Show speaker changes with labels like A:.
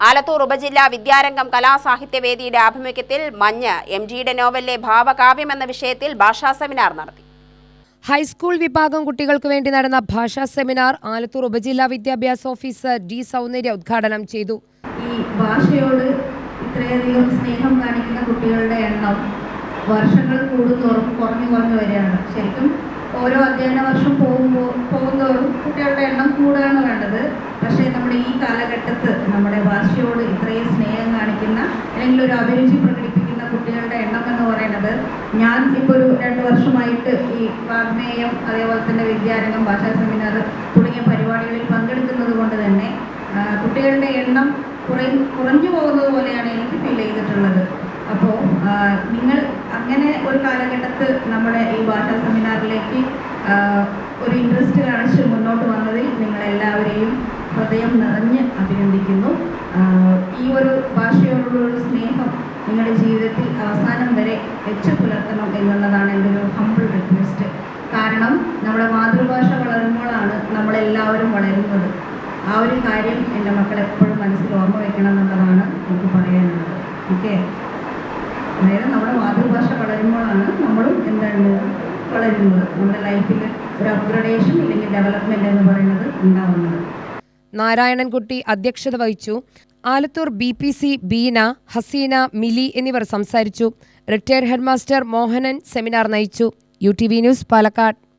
A: ആലത്തൂർ ഉപജില്ലാ വിദ്യാരംഗം കലാസാഹിത്യവേദിയുടെ ആഭിമുഖ്യത്തിൽ മഞ്ഞ് എം ജിയുടെ നോവലിലെ ഭാവകാവ്യം എന്ന വിഷയത്തിൽ ഭാഷാ സെമിനാർ നടത്തി.
B: ഹൈസ്കൂൾ വിഭാഗം കുട്ടികൾക്ക് വേണ്ടി നടന്ന ഭാഷാ സെമിനാർ ആലത്തൂർ ഉപജില്ലാ വിദ്യാഭ്യാസ ഓഫീസർ ഡി സൗന്ദര്യ ഉദ്ഘാടനം ചെയ്തു.
C: ഈ ഭാഷയോട് ഇത്രയധികം സ്നേഹം കാണിക്കുന്ന കുട്ടികളുടെ എണ്ണം വർഷങ്ങൾ കൂടുന്തോറും കുറഞ്ഞു കുറഞ്ഞു വരികയാണ്. ശരിക്കും ഓരോ അധ്യയന വർഷം പോകുമ്പോൾ പോകുന്തോറും കുട്ടികളുടെ എണ്ണം കൂടുകയാണ് വേണ്ടത് പക്ഷേ നമ്മുടെ ഈ കാലഘട്ടത്ത് നമ്മുടെ ഭാഷയോട് ഇത്രയും സ്നേഹം കാണിക്കുന്ന അല്ലെങ്കിൽ ഒരു അഭിരുചി പ്രകടിപ്പിക്കുന്ന കുട്ടികളുടെ എണ്ണം എന്ന് പറയുന്നത് ഞാൻ ഇപ്പോൾ ഒരു രണ്ട് വർഷമായിട്ട് ഈ വാഗ്നേയം അതേപോലെ തന്നെ വിദ്യാരംഗം ഭാഷാ സെമിനാർ തുടങ്ങിയ പരിപാടികളിൽ പങ്കെടുക്കുന്നത് കൊണ്ട് തന്നെ കുട്ടികളുടെ എണ്ണം കുറ കുറഞ്ഞു പോകുന്നത് പോലെയാണ് എനിക്ക് ഫീൽ ചെയ്തിട്ടുള്ളത്. അപ്പോൾ നിങ്ങൾ അങ്ങനെ ഒരു കാലഘട്ടത്ത് നമ്മുടെ ഈ ഭാഷാ സെമിനാറിലേക്ക് ഒരു ഇൻട്രസ്റ്റ് കാണിച്ച് മുന്നോട്ട് വന്നതിൽ നിങ്ങളെല്ലാവരെയും ഹൃദയം നിറഞ്ഞ് അഭിനന്ദിക്കുന്നു ആ, ഈ ഒരു ഭാഷയോടുള്ള ഒരു സ്നേഹം നിങ്ങളുടെ ജീവിതത്തിൽ അവസാനം വരെ വെച്ച് പുലർത്തണം എന്നുള്ളതാണ് എന്റെ ഒരു ഹമ്പിൾ റിക്വസ്റ്റ് കാരണം നമ്മുടെ മാതൃഭാഷ വളരുമ്പോഴാണ് നമ്മളെല്ലാവരും വളരുന്നത്. ആ ഒരു കാര്യം എന്റെ മക്കൾ എപ്പോഴും മനസ്സിൽ ഓർമ്മ വെക്കണം എന്നുള്ളതാണ് എനിക്ക് പറയാനുള്ളത്. ഓക്കെ അതായത് നമ്മുടെ മാതൃഭാഷ വളരുമ്പോഴാണ് നമ്മളും എന്താണ് വളരുന്നത്. നമ്മുടെ ലൈഫിൽ ഒരു അപ്ഗ്രഡേഷൻ ഇല്ലെങ്കിൽ ഡെവലപ്മെന്റ് എന്ന് പറയുന്നത് ഉണ്ടാവുന്നത്.
B: നാരായണൻകുട്ടി അധ്യക്ഷത വഹിച്ചു. Alathur B P C Beena Haseena Mili എന്നിവർ സംസാരിച്ചു. റിട്ടയർഡ് ഹെഡ്മാസ്റ്റർ മോഹനൻ സെമിനാർ നയിച്ചു. U T V news Palakkad.